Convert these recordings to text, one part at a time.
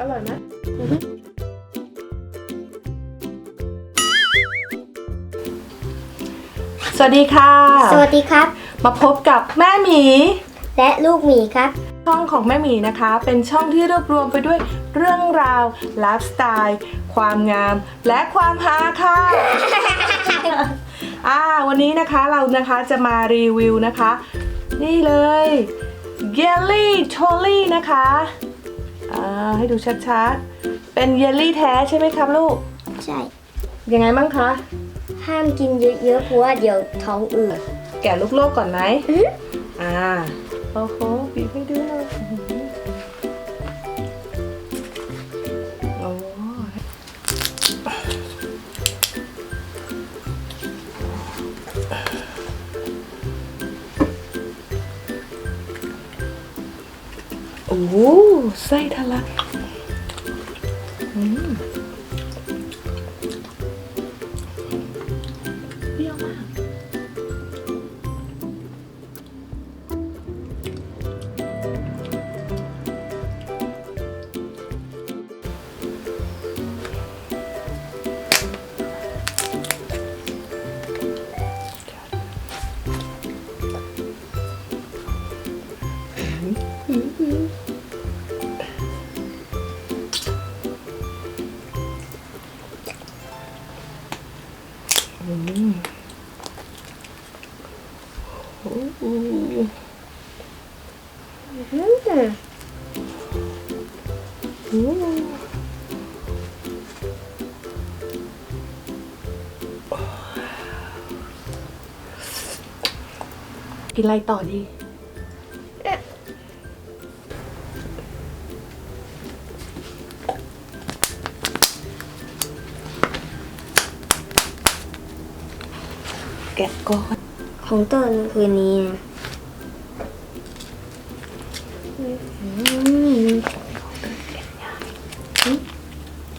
อร่อยไหมสวัสดีค่ะ สวัสดีครับ มาพบกับแม่หมี และลูกหมีครับ ช่องของแม่หมีนะคะ เป็นช่องที่รวบรวมไปด้วยเรื่องราวไลฟ์สไตล์ ความงาม และความฮาค่ะ อ่า วันนี้นะคะเรานะคะจะมารีวิวนะคะ นี่เลยเยลลี่โชลี่นะคะ อ่าให้ดูชัดๆ เป็นเยลลี่แท้ใช่ไหมครับลูก ใช่ ยังไงบ้างคะ ห้ามกินเยอะๆเพราะว่าเดี๋ยวท้องอืดแกะลูกโลกก่อนไหม อื้ออ่า โอ้โหบีบให้ดู โอ้ไส้ทะลักเปรี้ยวมาก กินอะไรต่อดี แกะก่อน ของต้นคืนนี้นะอืม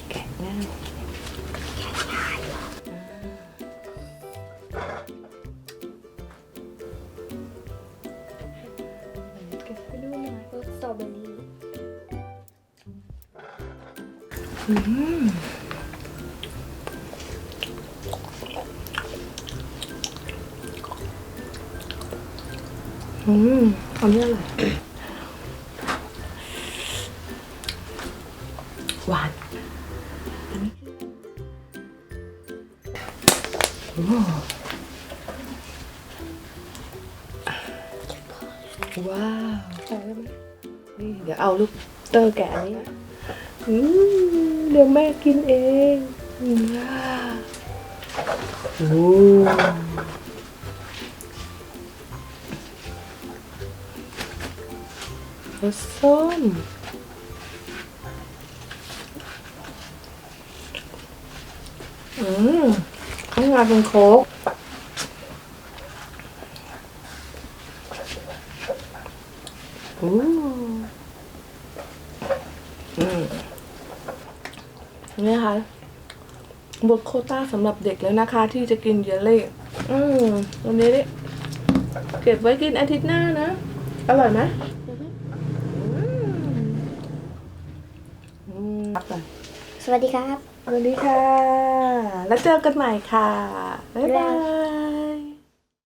แกะง่ายแกะให้ดูหน่อยรสสตรอเบอรี่อืม อันนี้อร่อยหวานอันนี้โอ้ว้าวพอแล้วไหมนี่เดี๋ยวเอาลูกเตอร์แกะอันนี้อืมเดี๋ยวแม่กินเองว้าวโอ้ รสส้ม อืมข้างในเป็นโค้กอืมอืมนี่ค่ะบทโคต้าสำหรับเด็กแล้วนะคะ ที่จะกินเยลลี่ อืมวันนี้เก็บไว้กินอาทิตย์หน้านะ อร่อยไหม อืมครับก่อนสวัสดีครับ สวัสดีค่ะ แล้วเจอกันใหม่ค่ะ บ๊ายบาบ๊ายบายย